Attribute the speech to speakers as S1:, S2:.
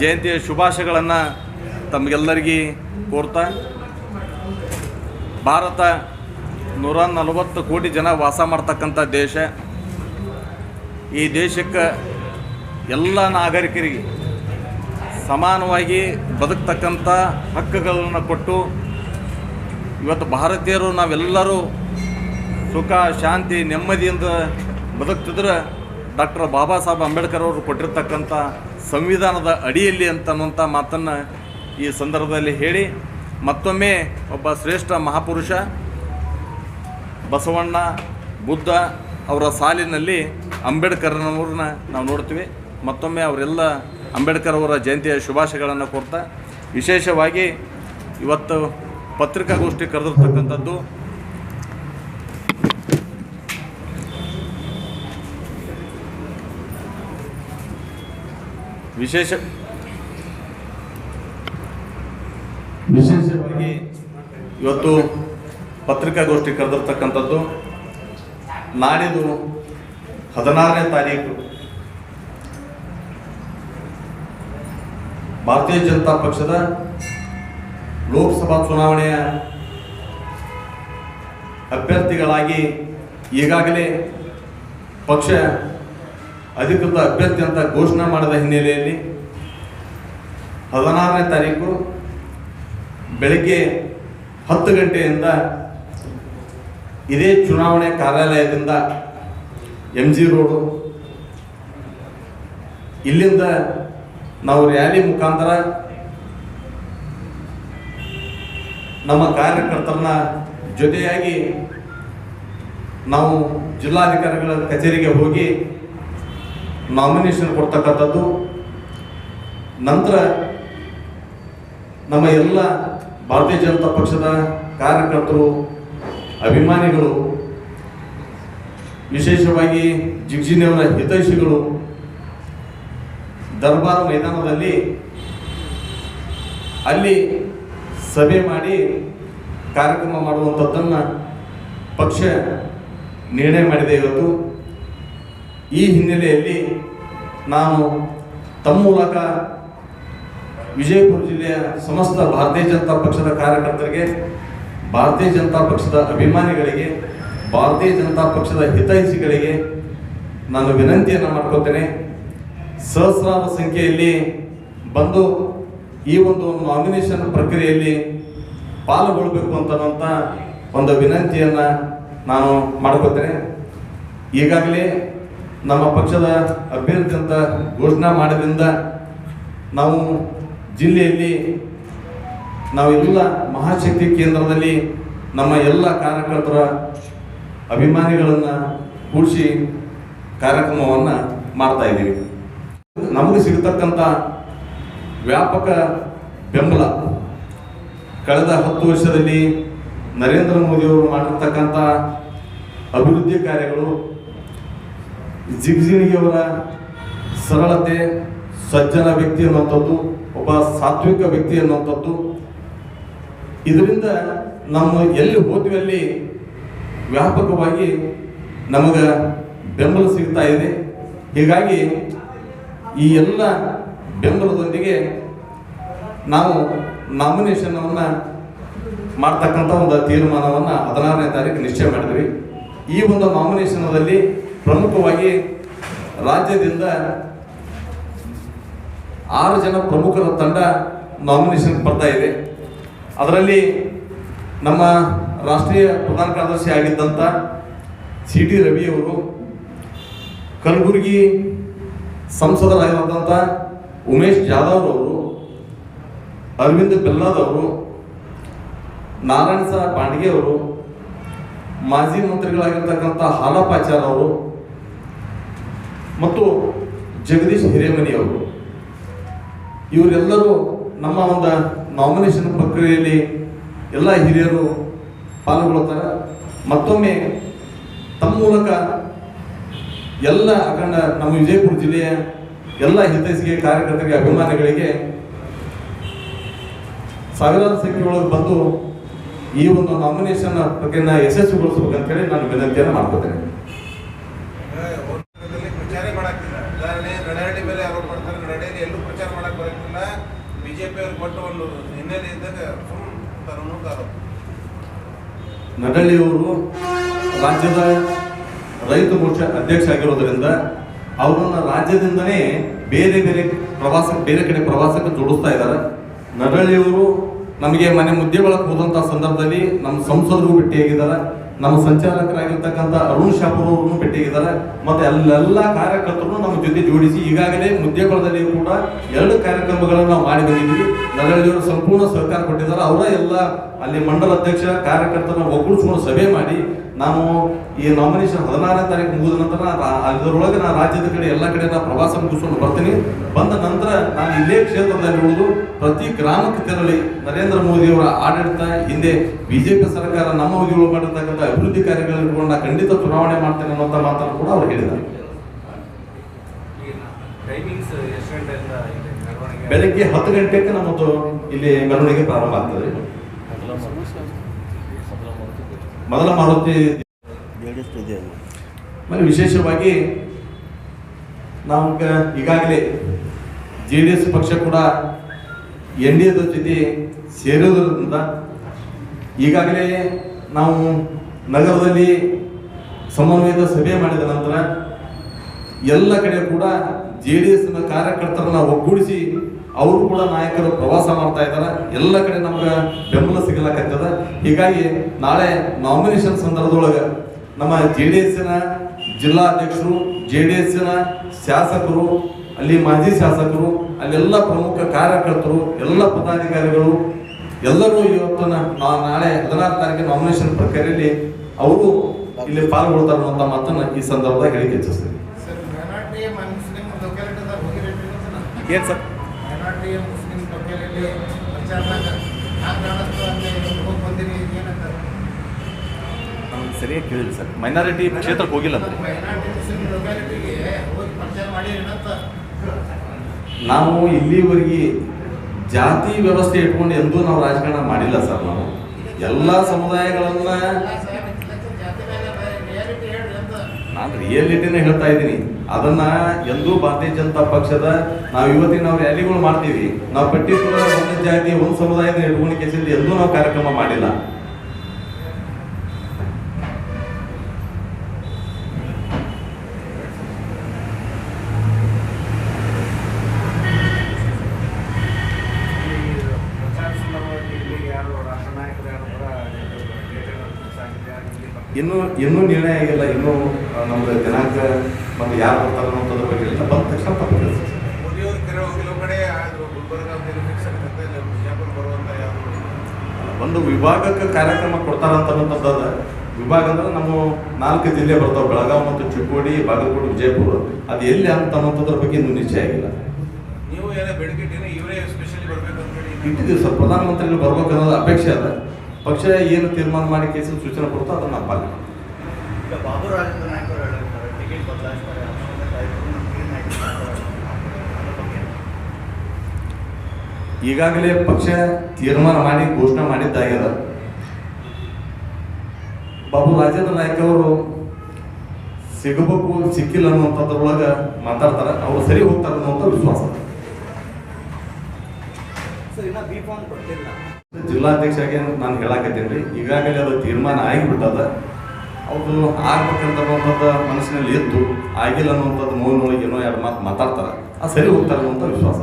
S1: ಜಯಂತಿಯ ಶುಭಾಶಯಗಳನ್ನು ತಮಗೆಲ್ಲರಿಗೆ ಕೋರ್ತಾ, ಭಾರತ ನೂರ ನಲವತ್ತು ಕೋಟಿ ಜನ ವಾಸ ಮಾಡ್ತಕ್ಕಂಥ ದೇಶ. ಈ ದೇಶಕ್ಕೆ ಎಲ್ಲ ನಾಗರಿಕರಿಗೆ ಸಮಾನವಾಗಿ ಬದುಕ್ತಕ್ಕಂಥ ಹಕ್ಕುಗಳನ್ನು ಕೊಟ್ಟು ಇವತ್ತು ಭಾರತೀಯರು ನಾವೆಲ್ಲರೂ ಸುಖ, ಶಾಂತಿ, ನೆಮ್ಮದಿಯಿಂದ ಬದುಕ್ತಿದ್ರೆ ಡಾಕ್ಟರ್ ಬಾಬಾ ಸಾಹೇಬ್ ಅಂಬೇಡ್ಕರ್ ಅವರು ಕೊಟ್ಟಿರ್ತಕ್ಕಂಥ ಸಂವಿಧಾನದ ಅಡಿಯಲ್ಲಿ ಅಂತನ್ನುವಂಥ ಮಾತನ್ನು ಈ ಸಂದರ್ಭದಲ್ಲಿ ಹೇಳಿ, ಮತ್ತೊಮ್ಮೆ ಒಬ್ಬ ಶ್ರೇಷ್ಠ ಮಹಾಪುರುಷ, ಬಸವಣ್ಣ ಬುದ್ಧ ಅವರ ಸಾಲಿನಲ್ಲಿ ಅಂಬೇಡ್ಕರ್ನವ್ರನ್ನ ನಾವು ನೋಡ್ತೀವಿ. ಮತ್ತೊಮ್ಮೆ ಅವರೆಲ್ಲ ಅಂಬೇಡ್ಕರ್ ಅವರ ಜಯಂತಿಯ ಶುಭಾಶಯಗಳನ್ನು ಕೊಡ್ತಾ ವಿಶೇಷವಾಗಿ ಇವತ್ತು ಪತ್ರಿಕಾಗೋಷ್ಠಿ ಕರೆದಿರ್ತಕ್ಕಂಥದ್ದು ವಿಶೇಷ ವಿಶೇಷವಾಗಿ ಇವತ್ತು ಪತ್ರಿಕಾಗೋಷ್ಠಿ ಕರೆದಿರ್ತಕ್ಕಂಥದ್ದು ನಾಡಿದು ಹದಿನಾರನೇ ತಾರೀಕು. ಭಾರತೀಯ ಜನತಾ ಪಕ್ಷದ ಲೋಕಸಭಾ ಚುನಾವಣೆಯ ಅಭ್ಯರ್ಥಿಗಳಾಗಿ ಈಗಾಗಲೇ ಪಕ್ಷ ಅಧಿಕೃತ ಅಭ್ಯರ್ಥಿ ಅಂತ ಘೋಷಣೆ ಮಾಡಿದ ಹಿನ್ನೆಲೆಯಲ್ಲಿ ಹದಿನಾರನೇ ತಾರೀಕು ಬೆಳಗ್ಗೆ ಹತ್ತು ಗಂಟೆಯಿಂದ ಇದೇ ಚುನಾವಣೆ ಕಾರ್ಯಾಲಯದಿಂದ ಎಂ ಜಿ ರೋಡು. ಇಲ್ಲಿಂದ ನಾವು ರ್ಯಾಲಿ ಮುಖಾಂತರ ನಮ್ಮ ಕಾರ್ಯಕರ್ತರನ್ನ ಜೊತೆಯಾಗಿ ನಾವು ಜಿಲ್ಲಾಧಿಕಾರಿಗಳ ಕಚೇರಿಗೆ ಹೋಗಿ ನಾಮಿನೇಷನ್ ಕೊಡ್ತಕ್ಕಂಥದ್ದು. ನಂತರ ನಮ್ಮ ಎಲ್ಲ ಭಾರತೀಯ ಜನತಾ ಪಕ್ಷದ ಕಾರ್ಯಕರ್ತರು, ಅಭಿಮಾನಿಗಳು, ವಿಶೇಷವಾಗಿ ಜಿಗ್ಜಿನಿಯವರ ಹಿತೈಷಿಗಳು, ದರ್ಬಾರ್ ಮೈದಾನದಲ್ಲಿ ಅಲ್ಲಿ ಸಭೆ ಮಾಡಿ ಕಾರ್ಯಕ್ರಮ ಮಾಡುವಂಥದ್ದನ್ನು ಪಕ್ಷ ನಿರ್ಣಯ ಮಾಡಿದೆ ಇವತ್ತು. ಈ ಹಿನ್ನೆಲೆಯಲ್ಲಿ ನಾನು ತಮ್ಮ ಮೂಲಕ ವಿಜಯಪುರ ಜಿಲ್ಲೆಯ ಸಮಸ್ತ ಭಾರತೀಯ ಜನತಾ ಪಕ್ಷದ ಕಾರ್ಯಕರ್ತರಿಗೆ, ಭಾರತೀಯ ಜನತಾ ಪಕ್ಷದ ಅಭಿಮಾನಿಗಳಿಗೆ, ಭಾರತೀಯ ಜನತಾ ಪಕ್ಷದ ಹಿತೈಷಿಗಳಿಗೆ ನಾನು ವಿನಂತಿಯನ್ನು ಮಾಡ್ಕೋತೇನೆ. ಸಹಸ್ರಾರು ಸಂಖ್ಯೆಯಲ್ಲಿ ಬಂದು ಈ ಒಂದು ನಾಮಿನೇಷನ್ ಪ್ರಕ್ರಿಯೆಯಲ್ಲಿ ಪಾಲ್ಗೊಳ್ಬೇಕು ಅಂತನ್ನುವಂಥ ಒಂದು ವಿನಂತಿಯನ್ನು ನಾನು ಮಾಡ್ಕೋತೇನೆ. ಈಗಾಗಲೇ ನಮ್ಮ ಪಕ್ಷದ ಅಭ್ಯರ್ಥಿ ಅಂತ ಘೋಷಣೆ ಮಾಡೋದ್ರಿಂದ ನಾವು ಜಿಲ್ಲೆಯಲ್ಲಿ ನಾವೆಲ್ಲ ಮಹಾಶಕ್ತಿ ಕೇಂದ್ರದಲ್ಲಿ ನಮ್ಮ ಎಲ್ಲ ಕಾರ್ಯಕರ್ತರ ಅಭಿಮಾನಿಗಳನ್ನು ಕೂಡಿಸಿ ಕಾರ್ಯಕ್ರಮವನ್ನು ಮಾಡ್ತಾ ಇದ್ದೀವಿ. ನಮಗೆ ಸಿಗತಕ್ಕಂಥ ವ್ಯಾಪಕ ಬೆಂಬಲ ಕಳೆದ ಹತ್ತು ವರ್ಷದಲ್ಲಿ ನರೇಂದ್ರ ಮೋದಿಯವರು ಮಾಡಿರ್ತಕ್ಕಂಥ ಅಭಿವೃದ್ಧಿ ಕಾರ್ಯಗಳು ಜಿಗ್ಜಿಣಿಯವರ ಸರಳತೆ, ಸಜ್ಜನ ವ್ಯಕ್ತಿ ಅನ್ನುವಂಥದ್ದು, ಒಬ್ಬ ಸಾತ್ವಿಕ ವ್ಯಕ್ತಿ ಅನ್ನುವಂಥದ್ದು. ಇದರಿಂದ ನಮ್ಮ ಎಲ್ಲಿ ಹೋದ್ವಿ ಅಲ್ಲಿ ವ್ಯಾಪಕವಾಗಿ ನಮಗೆ ಬೆಂಬಲ ಸಿಗ್ತಾ ಇದೆ. ಹೀಗಾಗಿ ಈ ಎಲ್ಲ ಬೆಂಬಲದೊಂದಿಗೆ ನಾವು ನಾಮಿನೇಷನವನ್ನು ಮಾಡ್ತಕ್ಕಂಥ ಒಂದು ತೀರ್ಮಾನವನ್ನು ಹದಿನಾರನೇ ತಾರೀಕು ನಿಶ್ಚಯ ಮಾಡಿದ್ವಿ. ಈ ಒಂದು ನಾಮಿನೇಷನದಲ್ಲಿ ಪ್ರಮುಖವಾಗಿ ರಾಜ್ಯದಿಂದ ಆರು ಜನ ಪ್ರಮುಖರ ತಂಡ ನಾಮಿನೇಷನ್ ಬರ್ತಾ ಇದೆ. ಅದರಲ್ಲಿ ನಮ್ಮ ರಾಷ್ಟ್ರೀಯ ಪ್ರಧಾನ ಕಾರ್ಯದರ್ಶಿ ಆಗಿದ್ದಂಥ ಸಿ ಟಿ ರವಿಯವರು ಕಲಬುರಗಿ ಸಂಸದರಾಗಿರುವಂಥ ಉಮೇಶ್ ಜಾಧವ್ ಅವರು, ಅರವಿಂದ್ ಬೆಲ್ಲಾದವರು ನಾರಾಯಣ ಸಾಹ ಪಾಂಡ್ಗೆ ಅವರು, ಮಾಜಿ ಮಂತ್ರಿಗಳಾಗಿರ್ತಕ್ಕಂಥ ಹಾಲಪಾಚಾರ್ ಅವರು ಮತ್ತು ಜಗದೀಶ್ ಹಿರೇಮನಿ ಅವರು ಇವರೆಲ್ಲರೂ ನಮ್ಮ ಒಂದು ನಾಮಿನೇಷನ್ ಪ್ರಕ್ರಿಯೆಯಲ್ಲಿ ಎಲ್ಲ ಹಿರಿಯರು ಪಾಲ್ಗೊಳ್ತಾರೆ. ಮತ್ತೊಮ್ಮೆ ತಮ್ಮ ಮೂಲಕ ಎಲ್ಲ ಅಖಂಡ ನಮ್ಮ ವಿಜಯಪುರ ಜಿಲ್ಲೆಯ ಎಲ್ಲ ಹಿತೈಷಿಗೆ ಕಾರ್ಯಕರ್ತರಿಗೆ ಅಭಿಮಾನಿಗಳಿಗೆ ಸಾವಿರಾರು ಸಂಖ್ಯೆಯೊಳಗೆ ಬಂದು ಈ ಒಂದು ನಾಮಿನೇಷನ್ ಪ್ರಕ್ರಿಯೆನ ಯಶಸ್ವಿಗೊಳಿಸ್ಬೇಕಂತ ಹೇಳಿ ನಾನು ವಿನಂತಿಯನ್ನು ಮಾಡ್ಕೋತೇನೆ. ನಡಳ್ಳಿಯವರು ರಾಜ್ಯದ ರೈತ ಮೋರ್ಚಾ ಅಧ್ಯಕ್ಷ ಆಗಿರೋದ್ರಿಂದ ಅವರನ್ನ ರಾಜ್ಯದಿಂದನೇ ಬೇರೆ ಬೇರೆ ಪ್ರವಾಸ, ಬೇರೆ ಕಡೆ ಪ್ರವಾಸಕ್ಕೆ ಜೋಡಿಸ್ತಾ ಇದ್ದಾರೆ. ನಡಳ್ಳಿಯವರು ನಮಗೆ ಮನೆ ಮುದ್ದೆ ಒಳಗೆ ಹೋದಂಥ ಸಂದರ್ಭದಲ್ಲಿ ನಮ್ಮ ಸಂಸದರು ಭೇಟಿಯಾಗಿದ್ದಾರೆ. ನಮ್ಮ ಸಂಚಾಲಕರಾಗಿರ್ತಕ್ಕಂಥ ಅರುಣ್ ಶಾಪುರ್ ಭೇಟಿಯಾಗಿದ್ದಾರೆ. ಮತ್ತೆ ಅಲ್ಲೆಲ್ಲ ಕಾರ್ಯಕರ್ತರು ನಮ್ಮ ಜೊತೆ ಜೋಡಿಸಿ ಈಗಾಗಲೇ ಮುದ್ದೆಗೊಳದಲ್ಲಿ ಕೂಡ ಎರಡು ಕಾರ್ಯಕ್ರಮಗಳನ್ನು ನಾವು ಮಾಡಿ ಬಂದಿದ್ದೀವಿ. ಸಂಪೂರ್ಣ ಸಹಕಾರ ಕೊಟ್ಟಿದ್ದಾರೆ. ಅವರ ಎಲ್ಲ ಅಲ್ಲಿ ಮಂಡಲ ಅಧ್ಯಕ್ಷ, ಕಾರ್ಯಕರ್ತರನ್ನ ಒಗ್ಗೂಡಿಸ್ಕೊಂಡು ಸಭೆ ಮಾಡಿ ನಾನು ಈ ನಾಮಿನೇಷನ್ ಹದಿನಾರನೇ ತಾರೀಕು ಮುಗಿದ ನಂತರ ಅದರೊಳಗೆ ನಾನು ರಾಜ್ಯದ ಕಡೆ ಎಲ್ಲ ಕಡೆ ನಾನು ಪ್ರವಾಸ ಮುಗಿಸ್ಕೊಂಡು ಬರ್ತೀನಿ. ಬಂದ ನಂತರ ನಾನು ಇಲ್ಲೇ ಕ್ಷೇತ್ರದಲ್ಲಿ ಉಳಿದು ಪ್ರತಿ ಗ್ರಾಮಕ್ಕೆ ತೆರಳಿ ನರೇಂದ್ರ ಮೋದಿಯವರ ಆಡಳಿತ ಹಿಂದೆ ಬಿಜೆಪಿ ಸರ್ಕಾರ ನಮ್ಮ ಉದ್ಯೋಗ ಮಾಡಿರ್ತಕ್ಕಂಥ ಅಭಿವೃದ್ಧಿ ಕಾರ್ಯಗಳನ್ನು ನಾನು ಖಂಡಿತ ಚುನಾವಣೆ ಮಾಡ್ತೇನೆ ಅನ್ನೋಂಥ ಮಾತನ್ನು ಕೂಡ ಅವ್ರು ಹೇಳಿದ್ದಾರೆ. ಬೆಳಗ್ಗೆ ಹತ್ತು ಗಂಟೆಗೆ ನಮ್ಮದು ಇಲ್ಲಿ ಮೆರವಣಿಗೆ ಪ್ರಾರಂಭ ಆಗ್ತದೆ. ಮೊದಲ ಮಾರುತಿ ಆಮೇಲೆ ವಿಶೇಷವಾಗಿ ನಾವು ಈಗಾಗಲೇ ಜೆ ಡಿ ಎಸ್ ಪಕ್ಷ ಕೂಡ ಎನ್ ಡಿ ಎದ ಜೊತೆ ಸೇರೋದ್ರಿಂದ ಈಗಾಗಲೇ ನಾವು ನಗರದಲ್ಲಿ ಸಮನ್ವಯದ ಸಭೆ ಮಾಡಿದ ನಂತರ ಎಲ್ಲ ಕಡೆ ಕೂಡ ಜೆ ಡಿ ಎಸ್ನ ಕಾರ್ಯಕರ್ತರನ್ನ ಒಗ್ಗೂಡಿಸಿ ಅವರು ಕೂಡ ನಾಯಕರು ಪ್ರವಾಸ ಮಾಡ್ತಾ ಇದ್ದಾರೆ. ಎಲ್ಲ ಕಡೆ ನಮ್ಗೆ ಬೆಂಬಲ ಸಿಗಲಾಕತ್ತದ. ಹೀಗಾಗಿ ನಾಳೆ ನಾಮಿನೇಷನ್ ಸಂದರ್ಭದೊಳಗೆ ನಮ್ಮ ಜೆ ಡಿ ಎಸ್ನ ಜಿಲ್ಲಾಧ್ಯಕ್ಷರು ಜೆ ಡಿ ಎಸ್ನ ಶಾಸಕರು ಅಲ್ಲಿ ಮಾಜಿ ಶಾಸಕರು ಅಲ್ಲೆಲ್ಲ ಪ್ರಮುಖ ಕಾರ್ಯಕರ್ತರು ಎಲ್ಲ ಪದಾಧಿಕಾರಿಗಳು ಎಲ್ಲರೂ ಇವತ್ತು ನಾಳೆ ಹದಿನಾರು ತಾರೀಕಿನ ನಾಮಿನೇಷನ್ ಪ್ರಕ್ರಿಯೆಯಲ್ಲಿ ಅವರು ಇಲ್ಲಿ ಪಾಲ್ಗೊಳ್ತಾರೆ ಅಂತ ಮಾತನ್ನು ಈ ಸಂದರ್ಭದಾಗ ಹೇಳಿಕೆ ಇಚ್ಛಿಸ್ತೀನಿ
S2: ಸರ್ ಮೈನಾರಿಟಿ ಮುಸ್ಲಿಂ ಲೊಕ್ಯಾಲಿಟಿದಾಗ ಹೋಗಿರಲಿಲ್ಲ ಸರ್
S1: ಏನ್ ಸರ್
S2: ಮೈನಾರಿಟಿ ಮುಸ್ಲಿಂ ಲೊಕ್ಯಾಲಿಟಿ ಪ್ರಚಾರದಾಗ ಹ್ಯಾಂಗ ಕಾಣಿಸ್ತು ಅಂತ ಹೋಗಿ ಬಂದಿರಿ ಏನಂತ
S1: ನಮ್ಗೆ ಸರಿಯಾಗಿ ಕೇಳಿಲ್ಲ ಸರ್. ಮೈನಾರಿಟಿ ಕ್ಷೇತ್ರಕ್ಕೆ ಹೋಗಿಲ್ಲ ಅಂದ್ರೆ. ನಾವು ಇಲ್ಲಿವರೆಗೆ ಜಾತಿ ವ್ಯವಸ್ಥೆ ಇಟ್ಕೊಂಡು ಎಂದೂ ನಾವು ರಾಜಕಾರಣ ಮಾಡಿಲ್ಲ ಸರ್ ನಾವು. ಎಲ್ಲ ಸಮುದಾಯಗಳನ್ನ ನಾನು ರಿಯಾಲಿಟಿನೇ ಹೇಳ್ತಾ ಇದ್ದೀನಿ. ಅದನ್ನ ಎಂದೂ ಭಾರತೀಯ ಜನತಾ ಪಕ್ಷದ ನಾವು ಇವತ್ತಿನ ನಾವು ರ್ಯಾಲಿಗಳು ಮಾಡ್ತೀವಿ. ನಾವು ಪರ್ಟಿಕ್ಯುಲರ್ ಒಂದು ಜಾತಿ, ಒಂದು ಸಮುದಾಯದ ಇಟ್ಕೊಂಡು ಕೇಸಲ್ಲಿ ಎಂದೂ ನಾವು ಕಾರ್ಯಕ್ರಮ ಮಾಡಿಲ್ಲ
S3: ಈ ಪ್ರಚಾರ ಸಂದರ್ಭದಲ್ಲಿ ಇಲ್ಲಿಗೆ ಯಾರು ರಾಷ್ಟ್ರ ನಾಯಕರು ಯಾರು ಕೂಡ ಸಾಹಿತ್ಯ ಇಲ್ಲಿ ಬರ್ತಾರೆ.
S1: ಇನ್ನೂ ಇನ್ನೂ ನಿರ್ಣಯ ಆಗಿಲ್ಲ ಇನ್ನೂ ನಮ್ಮ ದಿನಾಂಕ ಮತ್ತು ಯಾರು ಬರ್ತಾರೆ ಅನ್ನೋದ್ರ ಬಗ್ಗೆ ಇಲ್ಲ. ಬಂದ ತಕ್ಷಣ ತಪ್ಪು
S3: ಕೆಲವು ಕಡೆ ಗುಲ್ಬರ್ಗ
S1: ಒಂದು ವಿಭಾಗಕ್ಕೆ ಕಾರ್ಯಕ್ರಮ ಕೊಡ್ತಾರಂತ ಅದ ವಿಭಾಗ ಅಂದ್ರೆ ನಮ್ಮ ನಾಲ್ಕು ಜಿಲ್ಲೆ ಬರ್ತಾವೆ ಬೆಳಗಾವಿ ಮತ್ತು ಚಿಕ್ಕೋಡಿ ಬಾಗಲಕೋಟೆ ವಿಜಯಪುರ. ಅದು ಎಲ್ಲಿ ಅಂತ ಅನ್ನೋದ್ರ ಬಗ್ಗೆ ಇನ್ನೂ ನಿಶ್ಚಯ ಆಗಿಲ್ಲ.
S3: ನೀವು ಏನೋ ಇಟ್ಟಿನ ಇವರೇ ಸ್ಪೆಷಲಿ ಬರಬೇಕು ಅಂತ ಹೇಳಿ
S1: ಇಟ್ಟಿದ್ದೀವಿ ಸರ್ ಪ್ರಧಾನಮಂತ್ರಿಗಳು ಬರ್ಬೇಕನ್ನೋದು ಅಪೇಕ್ಷೆ ಅದ. ಪಕ್ಷ ಏನು ತೀರ್ಮಾನ ಮಾಡಿ ಕೇಸಿನ ಸೂಚನೆ ಕೊಡ್ತೋ ಅದನ್ನ ನಾವು ಪಾಲನೆ ಈಗಾಗಲೇ ಪಕ್ಷ ತೀರ್ಮಾನ ಮಾಡಿ ಘೋಷಣೆ ಮಾಡಿದ್ದಾಗ್ಯದ. ಬಾಬು ರಾಜೇಂದ್ರ ನಾಯ್ಕ ಅವರು ಸಿಗಬೇಕು ಸಿಕ್ಕಿಲ್ಲ ಅನ್ನುವಂಥದ್ರೊಳಗೆ ಮಾತಾಡ್ತಾರೆ. ಅವರು ಸರಿ ಹೋಗ್ತಾರೆ ಅನ್ನುವಂಥ ವಿಶ್ವಾಸ.
S4: ಫಾರ್ಮ್ ಕೊಟ್ಟಿಲ್ಲ.
S1: ನಾನು ಹೇಳಾಕತ್ತೀನಿ ರೀ, ಈಗಾಗಲೇ ಅದು ತೀರ್ಮಾನ ಆಗಿಬಿಟ್ಟದ. ಅವರು ಆಗ್ಬೇಕಂತ ಮನಸ್ಸಿನಲ್ಲಿ ಇತ್ತು ಆಗಿಲ್ಲ ಅನ್ನುವಂಥದ್ದು ನೋವಿನೊಳಗೆ ಏನೋ ಎರಡು ಮಾತು ಮಾತಾಡ್ತಾರೆ. ಆ ಸರಿ ಹೋಗ್ತಾರೆ ಅನ್ನುವಂಥ ವಿಶ್ವಾಸ